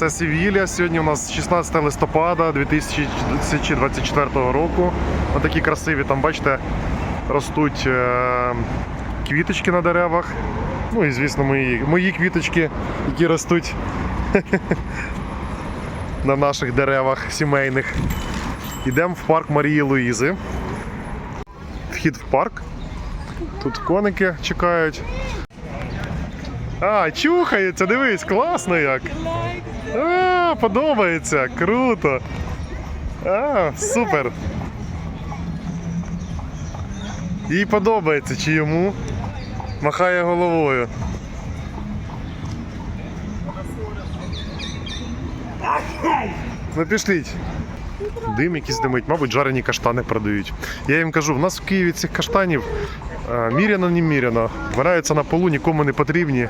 Це Севілля. Сьогодні у нас 16 листопада 2024 року. Отакі красиві, там бачите, ростуть е, квіточки на деревах. Ну і звісно, мої, мої квіточки, які ростуть на наших деревах сімейних. Йдемо в парк Марії Луїзи. Вхід в парк. Тут коники чекають. А, чухається, дивись, класно як. А, подобається, круто. А, супер. Їй подобається, чи йому? Махає головою. Ну пішліть. Дим якийсь димить, мабуть, жарені каштани продають. Я їм кажу, в нас в Києві цих каштанів е, міряно не міряно. Валяються на полу, нікому не потрібні.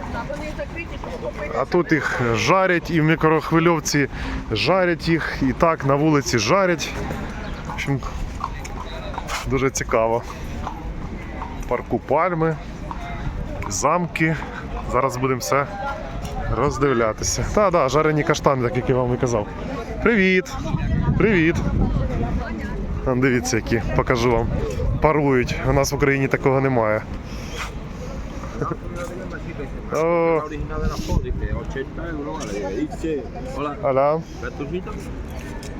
А тут їх жарять і в мікрохвильовці жарять їх, і так на вулиці жарять. В общем, дуже цікаво. Парку пальми, замки. Зараз будемо все роздивлятися. Та, да, жарені каштани, так як я вам і казав. Привіт! Привіт! Дивіться, які покажу вам. Парують. У нас в Україні такого немає. О, original de la foto, dice 80 euros, vale. Dice, hola. ¿Bertusito?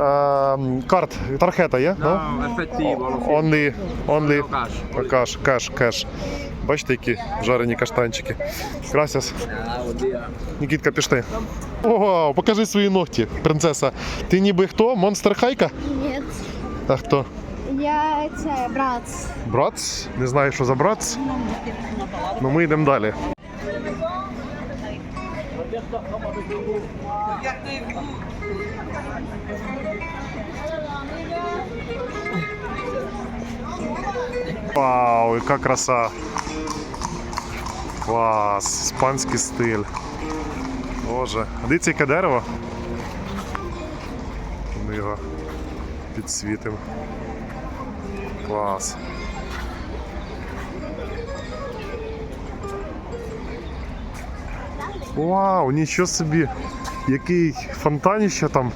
Ем, карт, тархета є? No, lo siento. Only, only Cash. каш, кеш, кеш. Бачите, які жарені каштанчики. Gracias. Nada. Нікітка, пішли. Ого, покажи свої ногті, принцеса. Ти ніби хто? Монстер Хайка? Нет. А хто? Я це брат. Братц? Не знаю, що за братц. Ну ми йдемо далі. Вау, яка краса. Клас, іспанський стиль. Боже. А дивіться, яке дерево. Ми його підсвітимо. Клас. Вау, нічого собі! Який фонтаніще там.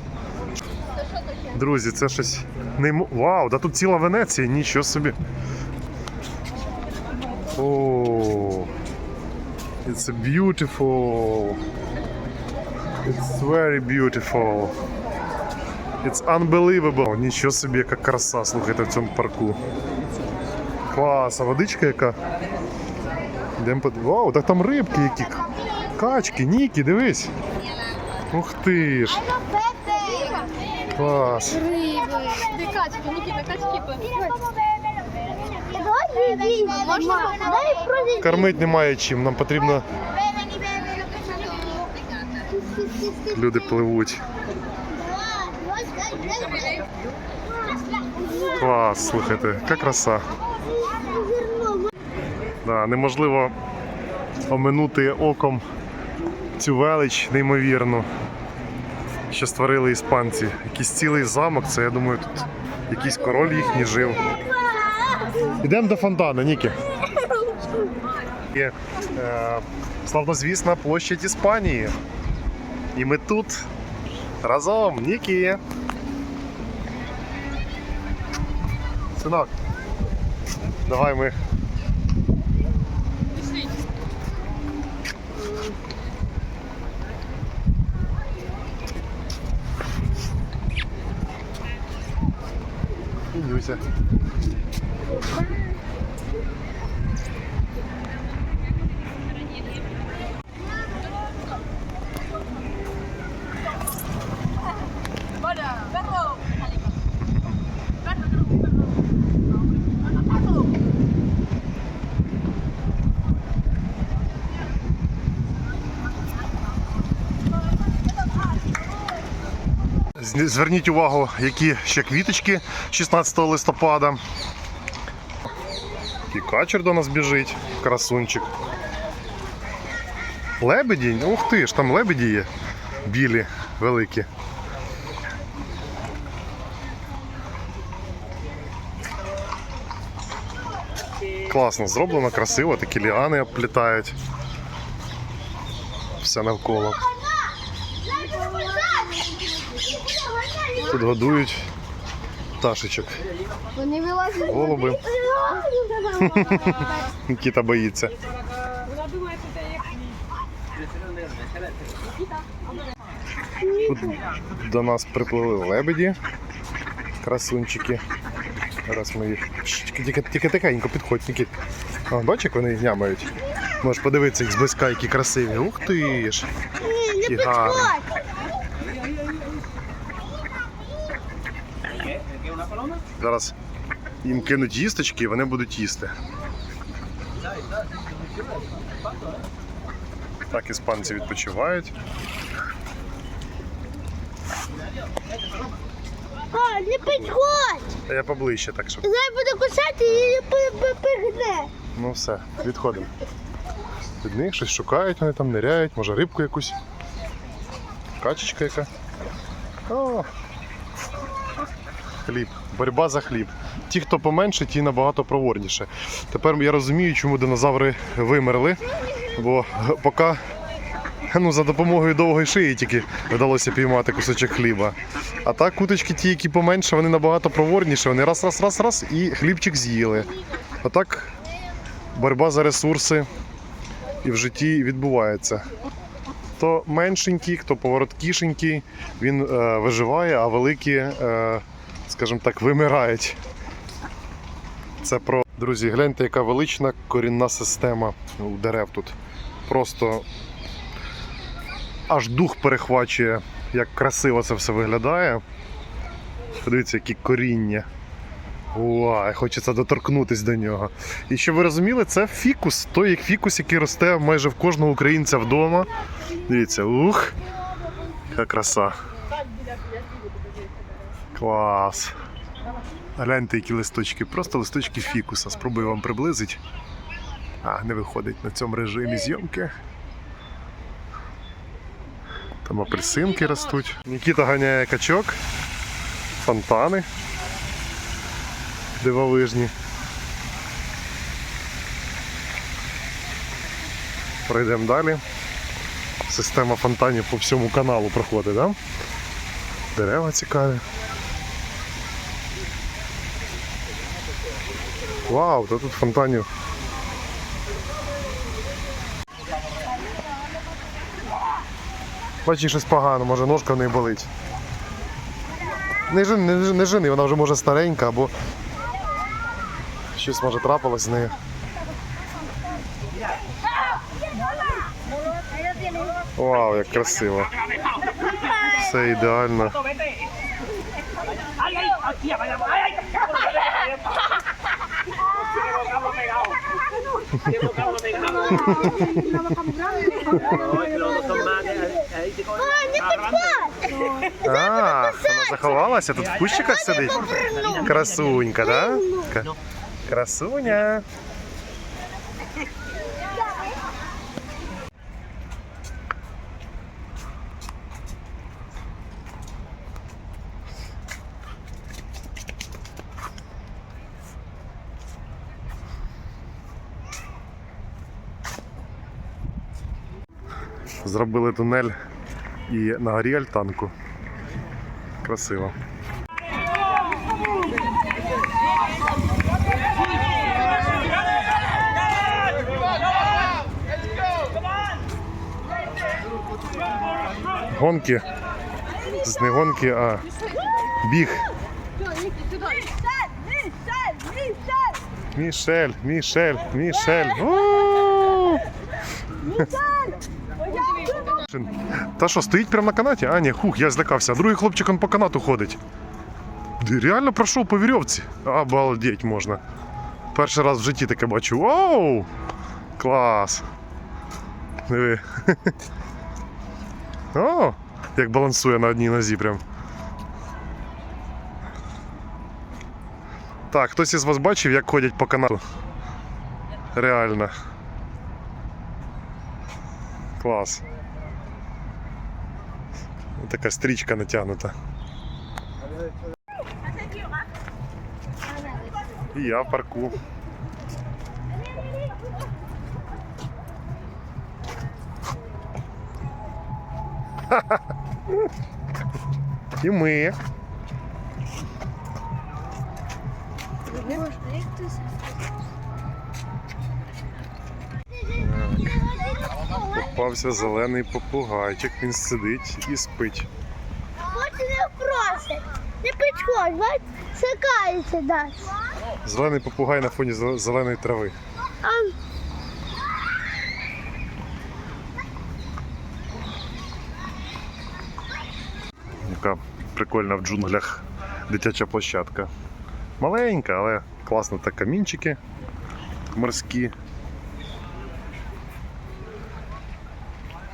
Друзі, це щось неймо... Вау, да тут ціла Венеція, нічого собі. О, it's beautiful. It's very beautiful. It's unbelievable. Нічого собі, яка краса, слухайте, в цьому парку. Клас, а водичка яка? Йдемо под... Вау, так там рибки які. Качки, ніки, дивись. Ух ти ж. Клас. Качки, Нікіта, качки. Кормить немає чим, нам потрібно. Люди пливуть. Клас, слухайте, яка краса. Да, неможливо оминути оком цю велич неймовірну, що створили іспанці. Якийсь цілий замок, це я думаю, тут якийсь король їхній жив. Йдемо до фонтану, Нікі. Є е, славнозвісна площадь Іспанії. І ми тут разом, Нікі. Синок, давай ми. І Нюся. З- Зверніть увагу, які ще квіточки 16 листопада. І качер до нас біжить, красунчик. Лебеді? Ух ти ж, там лебеді є. Білі, великі. Класно зроблено, красиво, такі ліани обплітають. Все навколо. Тут годують пташечок. Вони вилазять. Голуби. Нікіта боїться. Тут до нас приплили лебеді, красунчики. Зараз ми їх. Тільки, тільки тихенько підходь, Нікіт. А, бачиш, як вони нямають? Можеш подивитися їх зблизька, які красиві. Ух ти ж! Які гарні. Зараз їм кинуть їсточки і вони будуть їсти. Так іспанці відпочивають. А, не підходь! Я поближче, так що. Зараз буде кусати і пигне. Ну все, відходимо. Від них щось шукають, вони там ниряють, може рибку якусь. Качечка яка. О! Хліб. Боротьба за хліб. Ті, хто поменше, ті набагато проворніше. Тепер я розумію, чому динозаври вимерли. Бо поки ну, за допомогою довгої шиї тільки вдалося піймати кусочок хліба. А так куточки ті, які поменше, вони набагато проворніші. Вони раз, раз, раз, раз і хлібчик з'їли. А так боротьба за ресурси і в житті відбувається. Хто меншенький, хто повороткішенький, він е, виживає, а великі, е, скажімо так, вимирають. Це про. Друзі, гляньте, яка велична корінна система у дерев тут. Просто аж дух перехвачує, як красиво це все виглядає. Подивіться, які коріння. Уай, хочеться доторкнутись до нього. І щоб ви розуміли, це фікус, той фікус, який росте майже в кожного українця вдома. Дивіться, ух, яка краса. Клас. Гляньте, які листочки, просто листочки фікуса. Спробую вам приблизити. А, не виходить на цьому режимі зйомки. Там апельсинки ростуть. Нікіта ганяє качок, фонтани дивовижні. Пройдемо далі. Система фонтанів по всьому каналу проходить, да? Дерева цікаві. Вау, та тут фонтанів. Бачиш, щось погано, може ножка в неї болить. Не жени, не, не жени, вона вже може старенька або щось може трапилось з нею. Вау, як красиво. Все ідеально. А, вона заховалася, тут в кущиках сидить. Красунька, да? Красуня. Зробили тунель і на горі альтанку. Красиво. Гонки. З не гонки, а біг. Мішель, Мішель, Мішель. У! Та що, стоїть прямо на канаті? А, ні, хух, я злякався. А другий хлопчик он по канату ходить. Реально пройшов по вірьовці. Обалдеть можна. Перший раз в житті таке бачу. Вау! Клас! Диви. О! Як балансує на одній нозі прям. Так, хтось із вас бачив, як ходять по канату? Реально. Клас. Така стрічка натягнута. І я в парку. І ми. Попався зелений попугайчик, він сидить і спить. Хоч не просить. Не підходь, бач, сикається далі. Зелений попугай на фоні зеле- зеленої трави. А, Яка прикольна в джунглях дитяча площадка. Маленька, але класно так камінчики морські.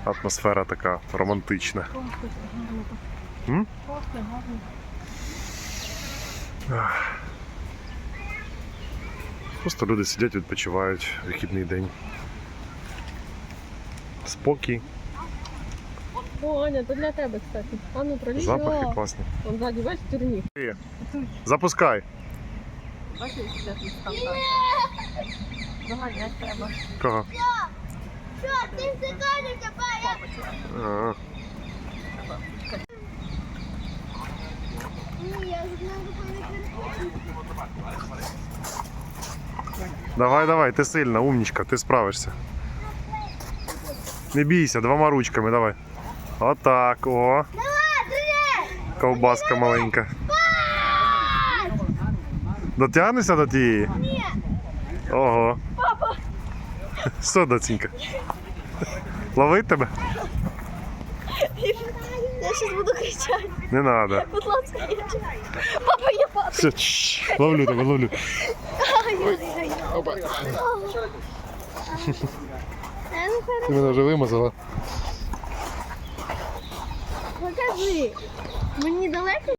Атмосфера така романтична. М? Просто люди сидять, відпочивають вихідний день. Спокій, О, Аня, то для тебе, кстати. А ну пролізь. запахи класні. Вон ззаді, бачиш, тюрні. Запускай. Бачиш, тут там. Доганять треба. Кого? Що, ти сикаєшся, ба, я... А, Ні, я знаю, Давай, давай, ти сильна, умнічка, ти справишся. Не бійся, двома ручками, давай. Отак, о. Ковбаска маленька. Дотягнешся до тієї? Ні. Ого. Що, доцінька? Ловить тебе? Я зараз буду кричати. Не треба. Будь ласка, я... Папа, я папа. Все, чш, ловлю тебе, ловлю. Ти мене вже вимазала. Покажи. Мені далеко